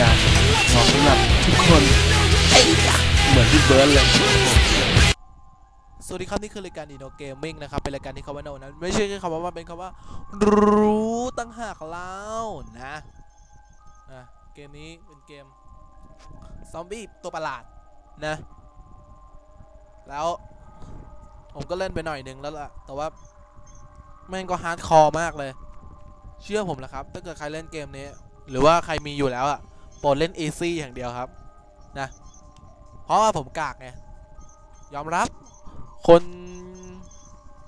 จะขอสำหรับทุกคนไอ้ยเหมือนพี่เบิร์ดเลยสวัสดีครับ นี่คือรายการดีโนเกมมิ่งนะครับ เป็นรายการที่คำว่าโนนั้น ไม่ใช่แค่คำว่ามันเป็นคำว่า รู้ตั้งหากแล้วนะอะเกมนี้เป็นเกม ซอมบี้ตัวประหลาดนะ แล้วผมก็เล่นไปหน่อยหนึ่งแล้วล่ะ แต่ว่าแม่งก็ฮาร์ดคอร์มากเลย เชื่อผมนะครับ ถ้าเกิดใครเล่นเกมนี้ หรือว่าใครมีอยู่แล้วอะ โปรดเล่น easy อย่างเดียวครับ นะ เพราะว่าผมกากไงยอมรับ คน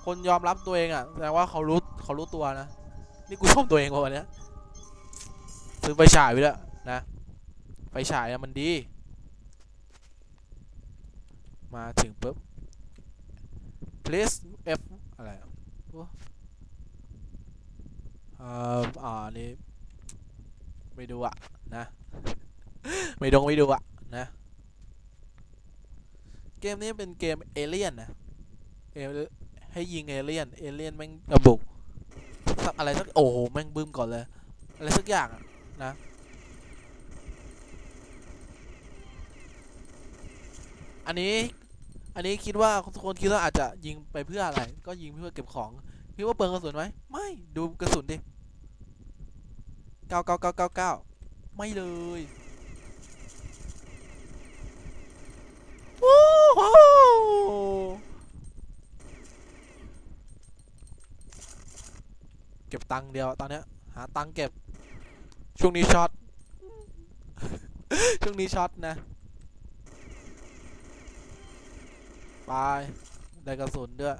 คนยอมรับตัวเองอะแสดงว่าเขารู้เขารู้ตัวนะ นี่กูชมตัวเองวันเนี้ยซื้อไฟฉายไปแล้วนะไฟฉายมันดี มาถึงปุ๊บ please f อะไรอะโอ้เอ่ออ่านี่ไม่ดูอะนะ ไม่ดงไม่ดูอะนะ เกมนี้เป็นเกมเอเลี่ยนนะเอลให้ยิงเอเลี่ยน เอเลี่ยนแม่งระบุกสักอะไรสักโอ้โหแม่งบึ้มก่อนเลย อะไรสักอย่างอะนะอันนี้ อันนี้คิดว่าทุกคนคิดว่าอาจจะยิงไปเพื่ออะไร ก็ยิงเพื่อเก็บของคิดว่าเปลืองกระสุนไหมไม่ดูกระสุนดิเก้าเก้าเก้าเก้าเก้าไม่เลย โอ้โหเก็บตังค์เดียวตอนเนี้ยหาตังค์เก็บ ช่วงนี้ช็อต ช่วงนี้ช็อตนะไปได้กระสุนด้วย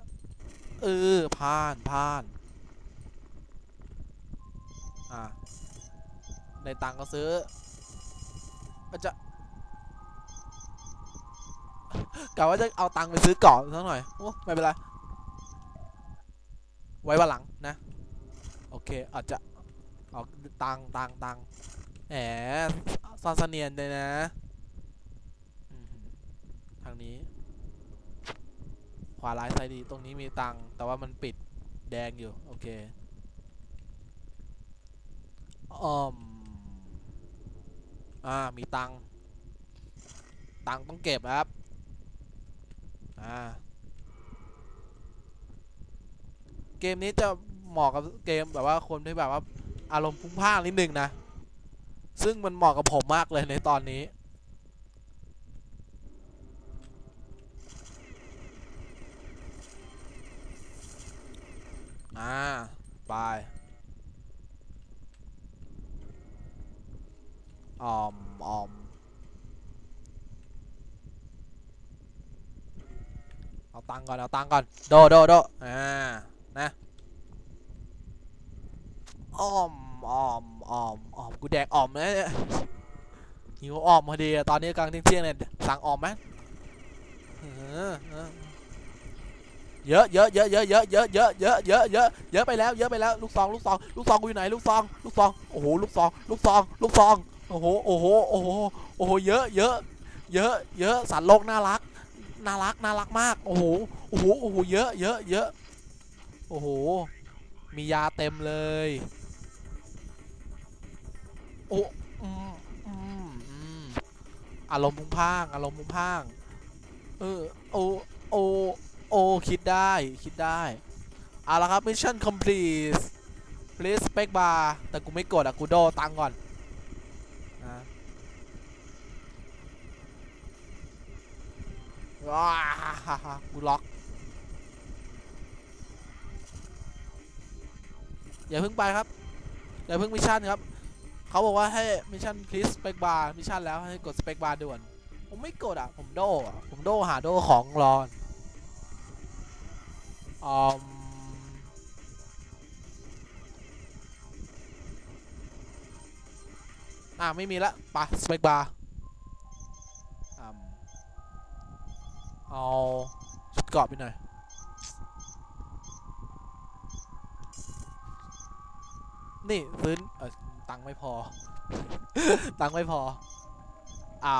เออผ่านผ่านอะในตังค์ก็ซื้ออาจจะกะว่าจะเอาตังค์ไปซื้อเกาะสักหน่อยโอ้ไม่เป็นไร ไว้วันหลังนะ เคอาจจะเอาตังตังตังแหมซอนเสเนียนเลยนะ ทางนี้ ขวาร้ายซ้ายดี ตรงนี้มีตังแต่ว่ามันปิดแดงอยู่ โอเคอืมอ่า มีตังตังต้องเก็บครับ อ่า เกมนี้จะ เหมาะกับเกมแบบว่าคนที่แบบว่าอารมณ์พุ่งพ่านนิดนึงนะ ซึ่งมันเหมาะกับผมมากเลยในตอนนี้ อ่า ไป ออมออมเอาตังก่อน เอาตังก่อน โดโดโดอ่า นะ อ้อมอ้อมอ้อมอ้อมกูแดกอ่อมนะเนี่ยหิวอ่อมพอดีตอนนี้กลางเที่ยงเนี่ยสั่งอ่อมไหมเยอะเยอะเยอะเยอะเยอะเยอะเยอะเยอะเยอะเยอะเยอะไปแล้วเยอะไปแล้วลูกซองลูกซองลูกซองกูอยู่ไหนลูกซองลูกซองโอ้โหลูกซองลูกซองลูกซองโอ้โหโอ้โหโอ้โหโอ้โหเยอะเยอะเยอะเยอะสันโลกน่ารักน่ารักน่ารักมากโอ้โหโอ้โหโอ้โหเยอะเยอะเยอะโอ้โหมียาเต็มเลย อ้อืมอืมอืมอารมณ์พุ่งพางอารมณ์พุ่งพางเออโอโอโอคิดได้คิดได้เอาละครับ mission complete please spec bar แต่กูไม่กดอะกูโดตังก่อนนะว้ากูล็อก อย่าเพิ่งไปครับ อย่าเพิ่งมิชชั่นครับ เขาบอกว่าให้มิชชั่นคลิสสเปกบาร์มิชชั่นแล้วให้กดสเปกบาร์ด่วน ผมไม่กดอะ ผมโดอะ ผมโดหาโดของรอนอมอ่าไม่มีละไปสเปกบาร์เอาชุดเกาะไปหน่อยนี่ ซื้อเออ ตังค์ไม่พอ ตังค์ไม่พอ อ่า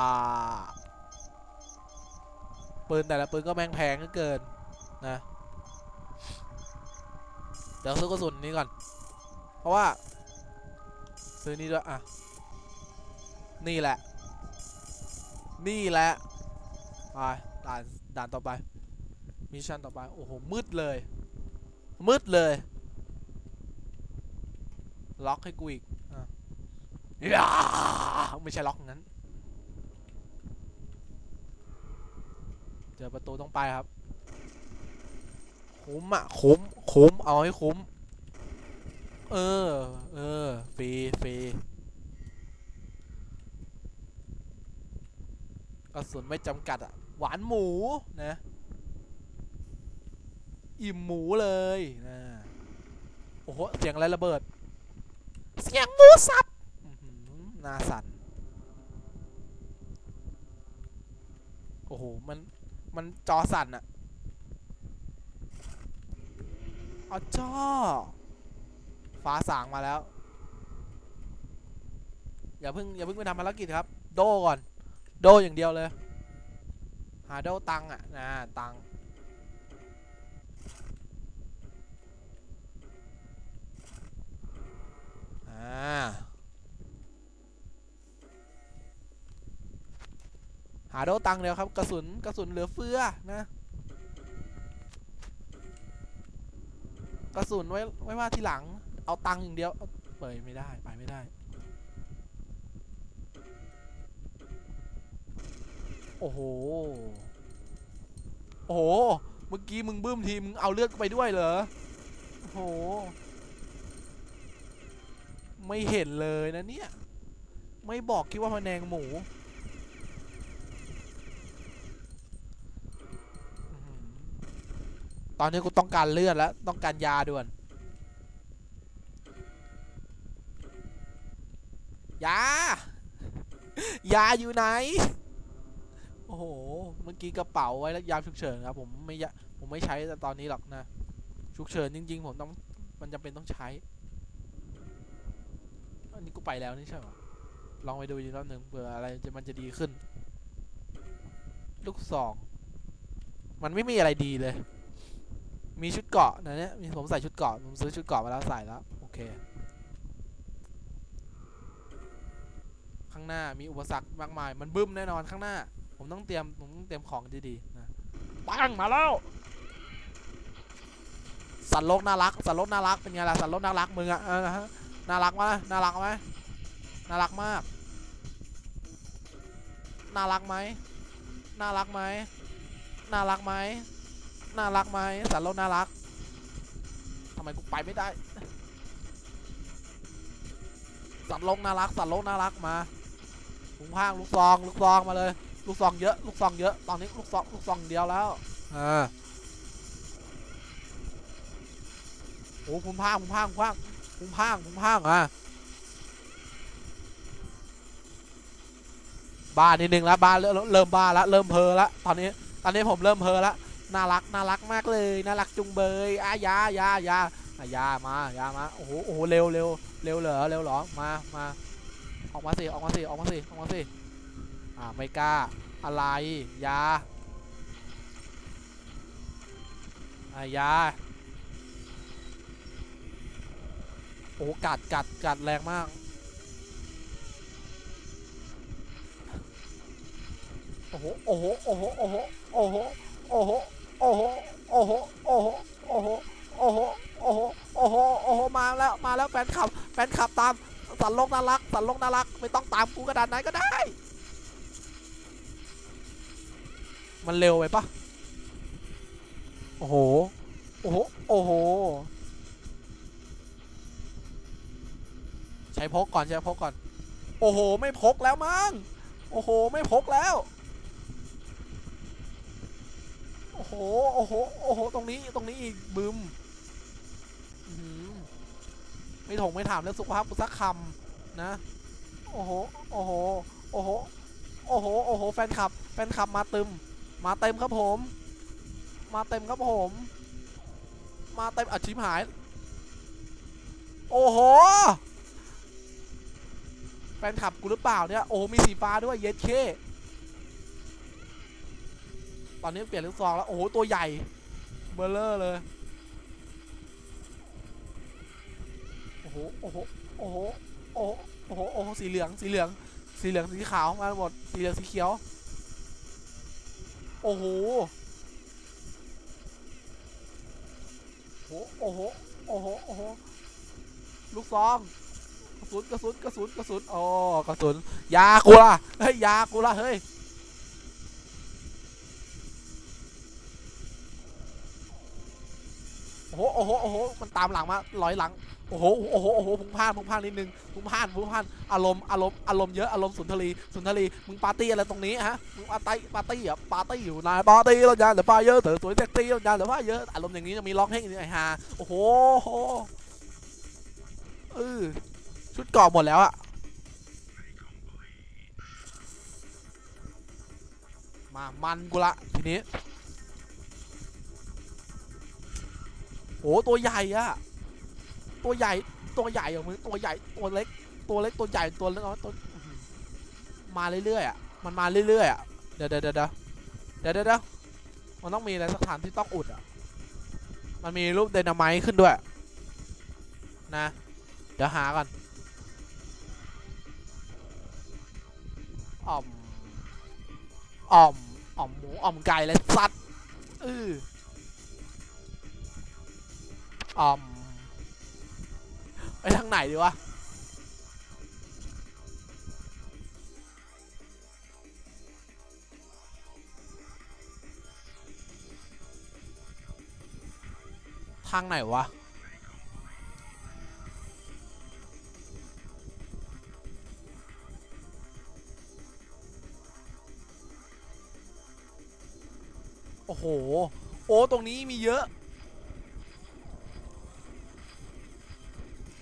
ปืนแต่ละปืนก็แม่งแพงก็เกินนะ เดี๋ยวซื้อกระสุนนี้ก่อน เพราะว่า ซื้อนี้ด้วย อะ นี่แหละ นี่แหละไปด่านด่านต่อไป มิชชั่นต่อไป โอ้โห มืดเลย มืดเลย ล็อกให้กูอีก ไม่ใช่ล็อกงั้น เจอประตูต้องไปครับ คุ้มอะ คุ้ม คุ้ม เอาให้คุ้ม เออ เออ ฟรี ฟรีกระสุนไม่จำกัดอะ หวานหมูนะ อิ่มหมูเลยนะ โอ้โห เสียงอะไรระเบิด เสียงหมูสับ หนาสั่นโอ้โห มัน มันจอสั่นอะเอาจ้อฟ้าสางมาแล้ว อย่าเพิ่ง อย่าเพิ่งไปทำภารกิจครับ โดก่อน โดอย่างเดียวเลย หาโดตังอะนะ ตังาโดตังเดียวครับ กระสุนกระสุนเหลือเฟือนะ กระสุนไว้ไว้ว่าทีหลัง เอาตังอย่างเดียวเปิดไม่ได้ไปไม่ได้ โอ้โห โอ้โห เมื่อกี้มึงบึ้มทีมึงเอาเลือดไปด้วยเหรอ โอ้โห ไม่เห็นเลยนะเนี่ย ไม่บอกคิดว่าพะแนงหมู อื้อหือ ตอนนี้กูต้องการเลือดแล้ว ต้องการยาด่วน ยา ยาอยู่ไหน โอ้โห เมื่อกี้กระเป๋าไว้แล้วยาฉุกเฉินครับผมไม่ยะผมไม่ใช้แต่ตอนนี้หรอกนะ ฉุกเฉินจริง ๆ ผมต้องมันจำเป็นต้องใช้ อันนี้กูไปแล้วนี่ใช่ไหมลองไปดูอีกรอบหนึ่งเผื่ออะไรจะมันจะดีขึ้น ลูกซอง มันไม่มีอะไรดีเลย มีชุดเกาะนะเนี่ยมีผมใส่ชุดเกาะผมซื้อชุดเกาะมาแล้วใส่แล้วโอเค ข้างหน้ามีอุปสรรคมากมาย มันบึ้มแน่นอนข้างหน้า ผมต้องเตรียมผมต้องเตรียมของดีๆนะปังมาแล้วสัตว์โลกน่ารักสัตว์โลกน่ารักเป็นไงล่ะสัตว์โลกน่ารักมึงอะนะฮะน่ารักไหมน่ารักไหมน่ารักมากน่ารักไหมน่ารักไหมน่ารักไหม น่ารักไหมสัตว์โลกน่ารักทำไมกูไปไม่ได้ สัตว์โลกน่ารัก สัตว์โลกน่ารักมาลุงพางลูกซอง ลูกซองมาเลย ลูกซองเยอะ ลูกซองเยอะ ตอนนี้ลูกซองลูกซองเดียวแล้วอ่าโอ้พุงพางพุงพางพุงพางพุงพางพุงพางอะบ้านิดนึงแล้วบ้าเริ่มเริ่มบ้าแล้วเริ่มเพอแล้วตอนนี้ ตอนนี้ผมเริ่มเพอแล้ว น่ารักน่ารักมากเลยน่ารักจุงเบยอายายายาอายามายามาโอ้โหโอ้โหเร็วเร็วเร็วเหรอเร็วหรอมามาออกมาสิออกมาสิออกมาสิออกมาสิอ่าไม่กล้าอะไรยาอายาโอ้กัดกัดกัดแรงมากโอ้โหโอ้โหโอ้โหโอ้โหโอ้โห โอ้โหโอ้โหโอ้โหโอ้โหโอ้โหโอ้โหโอ้โหโอ้โหมาแล้วมาแล้วแฟนคลับแฟนคลับตามสันโลกน่ารักสันโลกน่ารักไม่ต้องตามกูกระดานไหนก็ได้ มันเร็วไปปะโอ้โหโอ้โหโอ้โหใช้พกก่อนใช้พกก่อน โอ้โห ไม่พกแล้วมั้งโอ้โห ไม่พกแล้ว โอ้โห โอ้โห โอ้โห ตรงนี้ ตรงนี้อีกบึมไม่ถงไม่ถามเรื่องสุขภาพกูสักคำนะ โอ้โห โอ้โห โอ้โห โอ้โห โอ้โห แฟนคลับ แฟนคลับมาเต็มมาเต็มครับผม มาเต็มครับผม มาเต็มอัดชิมหาย โอ้โห แฟนคลับกูหรือเปล่าเนี่ย โอ้มีสีฟ้าด้วย เย็ดเค อนนี้เปลี่ยนลูกซองแล้ว โอ้โห ตัวใหญ่ เบลเลอร์เลย โอ้โห โอ้โห โอ้โห โอ้โห โอ้โห โอ้โห สีเหลือง สีเหลือง สีเหลือง สีขาว มาหมด สีเหลือง สีเขียว โอ้โห โอ้โห โอ้โห โอ้โหโอ้โหลูกซองกระสุนกระสุนกระสุนกระสุนอ๋อกระสุน ยากูล่ะเฮ้ย ยากูล่ะเฮ้ย โอ้โหโอ้โหโอ้โหมันตามหลังมาลอยหลังโอ้โหโอ้โหโอ้โหพุ่งพลาดพุ่งพลาดนิดนึงพุ่งพลาดพุ่งพลาดอารมณ์อารมณ์อารมณ์เยอะอารมณ์สุนทรีสุนทรีมึงปาร์ตี้อะไรตรงนี้ฮะมึงปาร์ตี้ปาร์ตี้อะปาร์ตี้อยู่นายปาร์ตี้แล้วยาเดี๋ยวฟ้าเยอะเถอะสวยเซ็กซี่แล้วยาเดี๋ยวฟ้าเยอะอารมณ์อย่างนี้จะมีร้องเพลงอย่างนี้ไอ้ฮาโอ้โหเออชุดเกราะหมดแล้วอะมามันกูละทีนี้ โอ้ตัวใหญ่อะตัวใหญ่ตัวใหญ่ของมึงตัวใหญ่ตัวเล็ก ตัวเล็กตัวใหญ่ตัวเล็กน้อยตัวมาเรื่อยๆอะมันมาเรื่อยๆอะเดี๋ยวเดี๋ยวเดี๋ยวเดี๋ยวเดี๋ยวเดี๋ยวมันต้องมีอะไรสักฐานที่ต้องอุดอะมันมีรูปไดนาไมต์ขึ้นด้วย นะ เดี๋ยวหาก่อนอ่อมอ่อมอ่อมหมูอ่อมไก่และสัตว์อือ อ่อมไปทางไหนดีวะทางไหนวะ โอ้โห โอ้ ตรงนี้มีเยอะ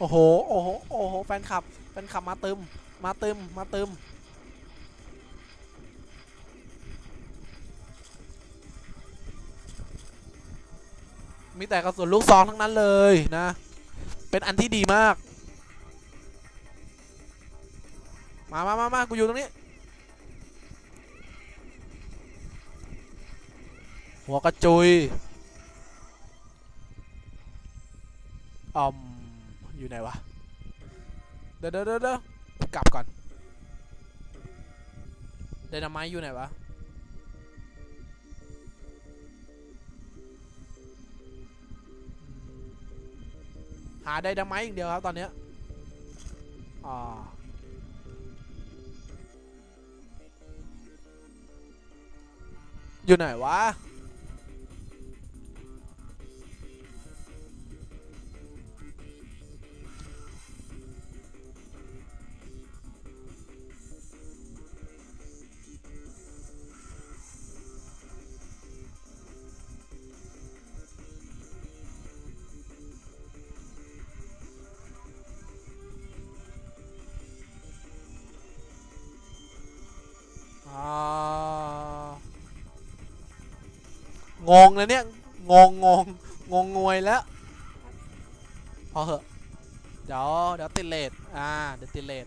อ้โห โอ้โห โอ้โห แฟนคลับ แฟนคลับมาเติม มาเติม มาเติม มีแต่กระสุนลูกซองทั้งนั้นเลยนะ เป็นอันที่ดีมาก มามามามากูอยู่ตรงนี้ หัวกระจุยอืม อยู่ไหนวะ เดี๋ยวเดี๋ยวเดี๋ยวกลับก่อนไดนาไมต์อยู่ไหนวะ หาไดนาไมต์อย่างเดียวครับตอนเนี้ยอ่าอยู่ไหนวะางงนะเนี่ย งงงงงงงวยแล้ว พอเหอะ เดี๋ยวเดี๋ยวติดเลทอ่า เดี๋ยวติดเลท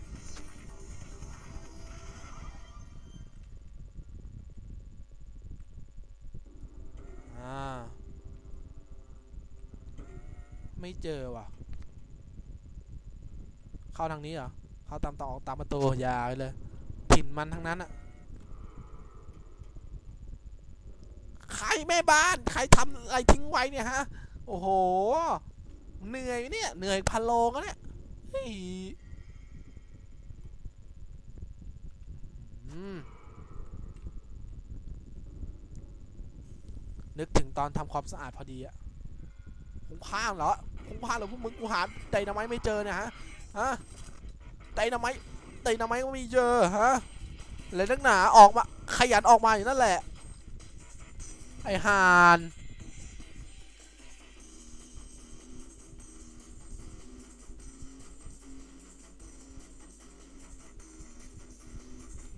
อ่า ไม่เจอว่ะ เข้าทางนี้เหรอ เข้าตามต่อออกตามประตูยาเลย ถิ่นมันทั้งนั้นอะใคร แม่บ้าน ใครทำอะไรทิ้งไว้เนี่ยฮะ โอ้โห เหนื่อยเนี่ย เหนื่อยพันโลก็เนี่ยนึกถึงตอนทำความสะอาดพอดีอะคงพลาดเหรอคงพลาดเหรอพวกมึงกูหาไดนาไมต์ไม่เจอเนี่ยฮะ ฮะ ไดนาไมต์ไดนาไมต์ก็ไม่เจอฮะเลยนักหนาออกมาขยันออกมาอยู่นั่นแหละ ไอฮาน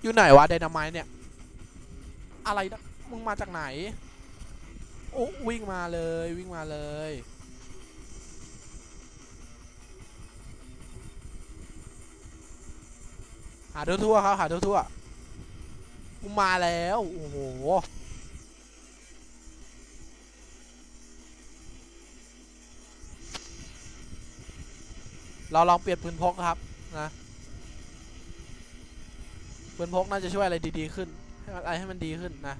อยู่ไหนวะไดนาไมต์เนี่ย อะไรนะมึงมาจากไหน โอ้วิ่งมาเลยวิ่งมาเลย หาทั่วๆครับหาทั่วๆกูมาแล้ว โอ้โห เราลองเปลี่ยนปืนพกครับนะปืนพกน่าจะช่วยอะไรดีๆขึ้น ให้มันอะไรให้มันดีขึ้นนะ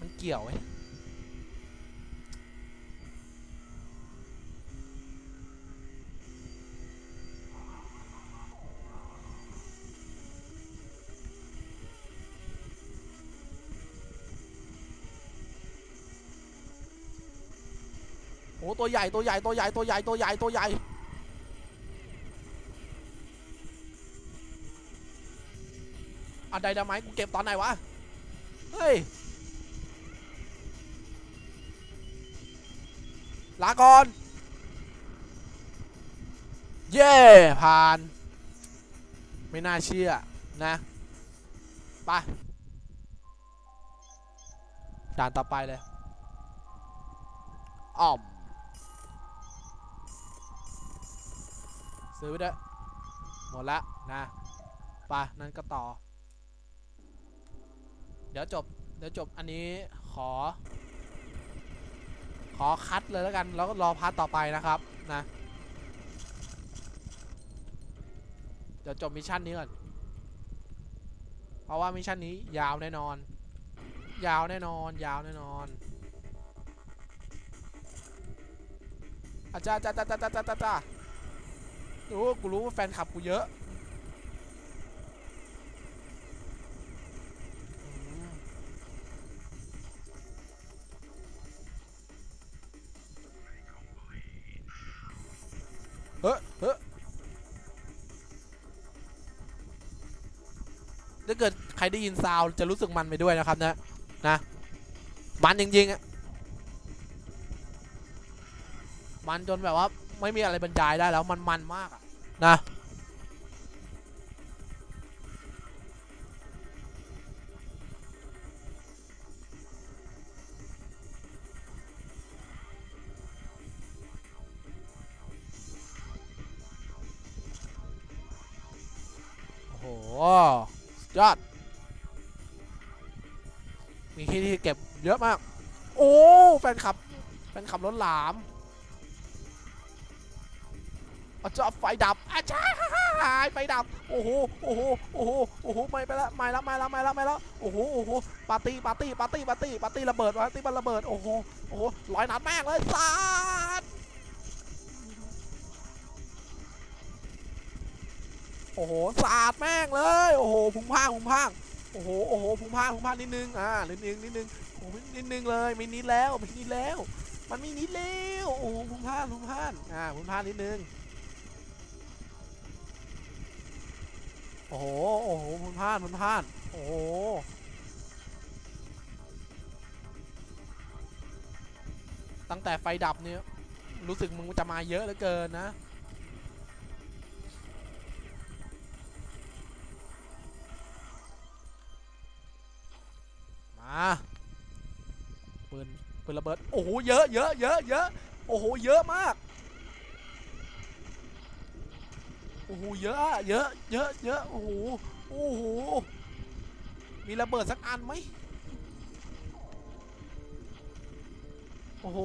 มันเกี่ยวไว้โอ้ตัวใหญ่ตัวใหญ่ตัวใหญ่ตัวใหญ่ตัวใหญ่ตัวใหญ่ อะไดนาไมต์กูเก็บตอนไหนวะ เฮ้ย ลาก่อน เย่ผ่าน ไม่น่าเชื่อนะไปด่านต่อไปเลยอ่อมซื้อไปด้วยหมดละนะไปนั่นก็ต่อ เดี๋ยวจบ เดี๋ยวจบอันนี้ขอ ขอคัดเลยแล้วกัน แล้วก็รอพาร์ทต่อไปนะครับนะ เดี๋ยวจบมิชชั่นนี้ก่อน เพราะว่ามิชชั่นนี้ยาวแน่นอน ยาวแน่นอน ยาวแน่นอนอาจารย์จ้าจ้าจ้าจ้าจ้าจ้าจ้าโอ้กูรู้ว่าแฟนคลับกูเยอะ ใครได้ยินซาวจะรู้สึกมันไปด้วยนะครับนะนะมันจริงๆอะมันจนแบบว่าไม่มีอะไรบรรยายได้แล้วมันมันมากอะนะโอ้โหสุดยอด ที่ที่เก็บเยอะมาก โอ้แฟนคลับแฟนคลับล้นหลามอาจารไฟดับอาจารย์ไฟดับ โอ้โห โอ้โห โอ้โห โอ้โห ไม่ไปแล้วไม่แล้วไม่แล้วไม่แล้วไม่แล้วโอ้โห โอ้โห ปาร์ตี้ ปาร์ตี้ ปาร์ตี้ ปาร์ตี้ ปาร์ตี้ระเบิด ปาร์ตี้มันระเบิด โอ้โห โอ้โหร้อยนัดแม่งเลยสาดโอ้โหสาดแม่งเลย โอ้โห พุงพางพุงพาง โอ้โหโอ้โหพุ่งพางพุ่งพางนิดนึงอ่านิดนึงนิดนึงโอ้โหนิดนึงเลยไม่นิดแล้วไม่นิดแล้ว มันไม่นิดแล้วโอ้โหพุ่งพางพุ่งพางอ่าพุ่งพางนิดนึงโอ้โหโอ้โหพุ่งพางพุ่งพางโอ้โหตั้งแต่ไฟดับเนี่ยรู้สึกมึงจะมาเยอะเหลือเกินนะ มาปืนปืนระเบิดโอ้โหเยอะเยอะเยอะเยอะโอ้โหเยอะมากโอ้โหเยอะอะเยอะเยอะเยอะโอ้โหโอ้โหมีระเบิดสักอันไหมโอ้โห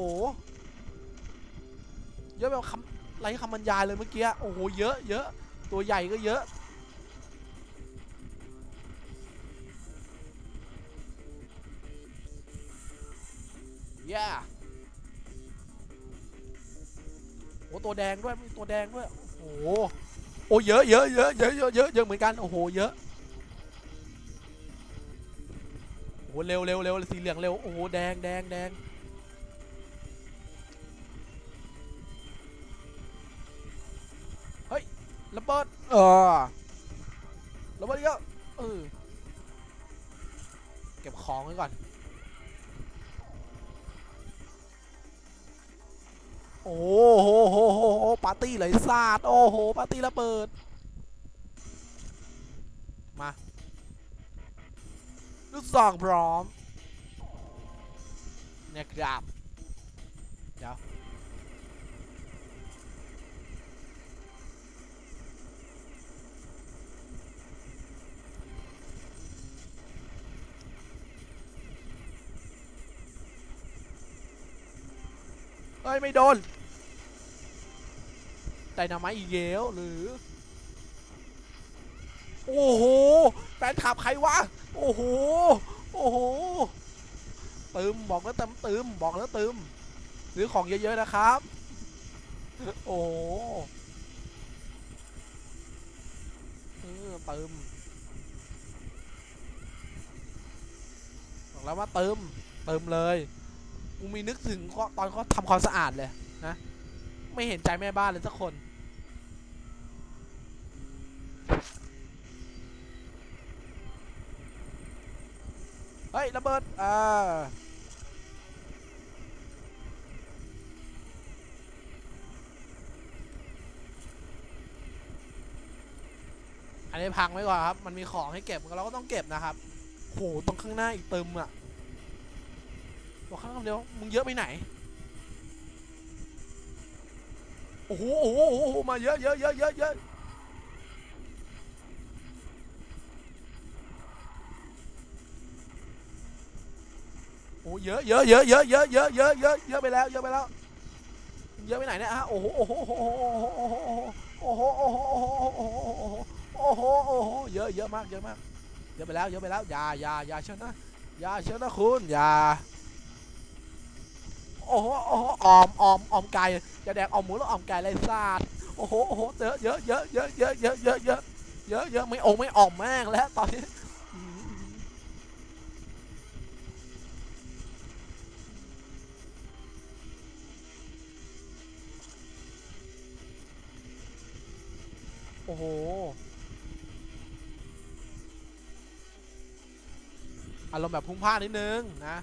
เยอะแบบคำไรคำบรรยายเลยเมื่อกี้โอ้โหเยอะเยอะตัวใหญ่ก็เยอะ แดงด้วยมีตัวแดงด้วย โอ้โหโอ้เยอะเยอะเยอะเยอะเยอะเยอะเยอะเหมือนกัน โอ้โห เยอะ โอ้โห เร็วเร็วเร็วสีเหลืองเร็ว โอ้โห แดงแดงแดงเฮ้ยระเบิดเออระเบิดเยอะเออเก็บของไว้ก่อน โอ้โหาร์ตี้เลยซาดโอ้โหปาร์ตี้ระเบิด มาลูกซองพร้อมเนี่ยครับเดี๋ยวเอ้ย ไม่โดน ไดนาไมต์อีกลหรือ โอ้โหแฟนคลับใครวะ โอ้โห โอ้โหตืมบอกแล้วเติมตืมบอกแล้วตืมซื้อของเยอะ ๆ นะครับ โอ้โหเออเติมบอกแล้วว่าเติมเติมเลยกูมีนึกถึงตอนเขาทำความสะอาดเลยนะ ไม่เห็นใจแม่บ้านเลยสักคน ระเบิดอ่าอันนี้พังไว้ก่อนครับ มันมีของให้เก็บเราก็ต้องเก็บนะครับโหตรงข้างหน้าอีกเติมอะบอกข้างเดียวมึงเยอะไปไหนโอ้โหโอ้โหโอ้โหมาเยอะเยอะเยอะเยอะเยอะ อ้เยอะเยอะเยอะเยอะเยอะเยอะเยอะเยอะเยอะไปแล้วเยอะไปแล้ว เยอะไปไหนเนี่ยฮะโอ้โหโอ้โหโอ้โหโอ้โหโอ้โหโอ้โหโอ้โหโอ้โหเยอะเยอะมากเยอะมากเยอะไปแล้วเยอะไปแล้วอย่าอย่าอย่าเชิญนะอย่าเชิญนะคุณอย่าโอ้โหโอ้โหออมออมออมไก่จะแดกออมหมูแล้วออมไก่ไรซาดโอ้โหโอ้โหเยอะเยอะเยอะเยอะเยอะเยอะเยอะเยอะเยอะเยอะไม่องไม่ออมแม่งแล้วตอนนี้ โอ้โห อารมณ์แบบพุ่งพลาดนิดนึงนะ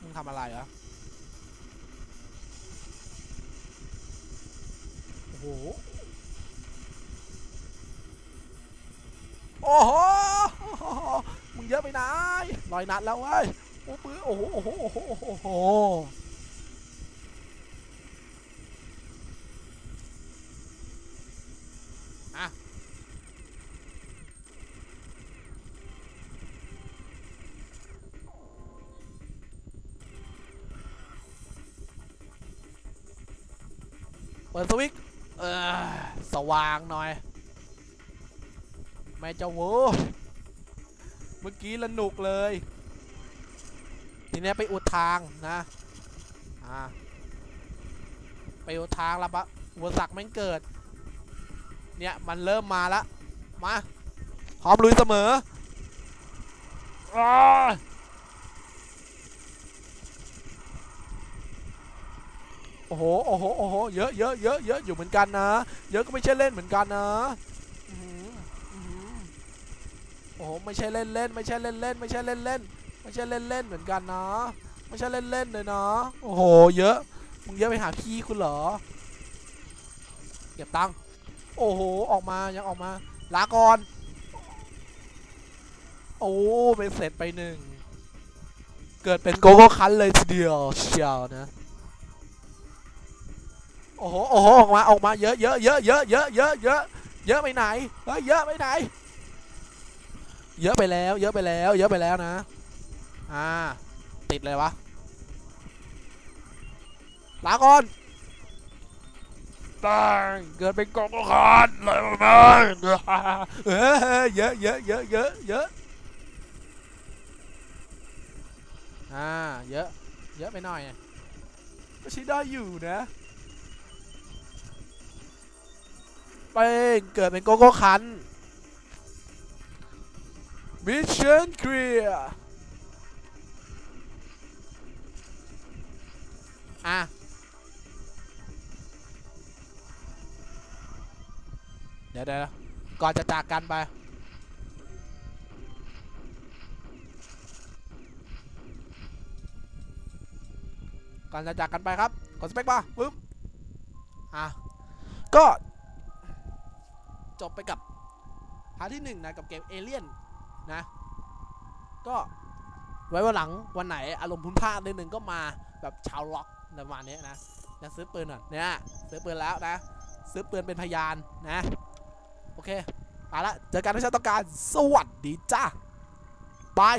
มึงทำอะไรเหรอ โอ้โห โอ้โห มึงเยอะไปไหนลอยนัดแล้วเว้ย โอ้ปื้อโอ้โห โอ้โห โอ้โห ดสวิตช์เออสว่างหน่อยแม่เจ้าโวเมื่อกี้ละหนุกเลย ทีเนี้ยไปอุดทางนะอ่าไปอุดทางแล้วปะอุปสรรคแม่งเกิด เนี่ยมันเริ่มมาละมาพร้อมลุยเสมอ อ้โอ้โหโอ้โหโอ้โหเยอะเยอะเยอะเยอะอยู่เหมือนกันนะ เยอะก็ไม่ใช่เล่นเหมือนกันนะโอ้โหไม่ใช่เล่นเล่นไม่ใช่เล่นเล่นไม่ใช่เล่นเล่นไม่ใช่เล่นเล่นเหมือนกันนะ ไม่ใช่เล่นเล่นเลยนะโอ้โห เยอะมึงเยอะไปหาพี่คุณเหรอเก็บตังค์โอ้โหออกมายังออกมาลาก่อนโอ้ไปเสร็จไปหนึ่งเกิดเป็นโกโก้คันเลยทีเดียวเชียวนะ โอ้โหโอ้โหออกมาออกมาเยอะเยอะเยอะเยอะเยอะเยอะเยอะเยอะไปไหนเฮ้ยเยอะไปไหน เยอะไปแล้ว เยอะไปแล้ว เยอะไปแล้วนะอ่าติดเลยวะลาก่อนตายเกิดเป็นกองคานเลยมาเออเยอะเยอะเยอะเยอะเยอะอ่าเยอะ เยอะไปหน่อยก็ใช้ได้อยู่นะ ไปเกิดเป็นโกโก้คันมิชชั่นเคลียร์อะเดี๋ยวเดี๋ยวก่อนจะจากกันไป ก่อนจะจากกันไปครับ กดสเปคมาปึ๊บ อะ ก็ จบไปกับพาร์ทที่หนึ่งนะกับเกมเอเลียนนะ ก็ไว้วันหลังวันไหนอารมณ์พุ่นพลาดนิดนึงก็มาแบบชาวล็อกประมาณนี้นะจะซื้อปืนอะเนี่ยซื้อปืนแล้วนะ ซื้อปืนเป็นพยานนะ โอเคไปละเจอกันที่ชาต้องการสวัสดีจ้าบาย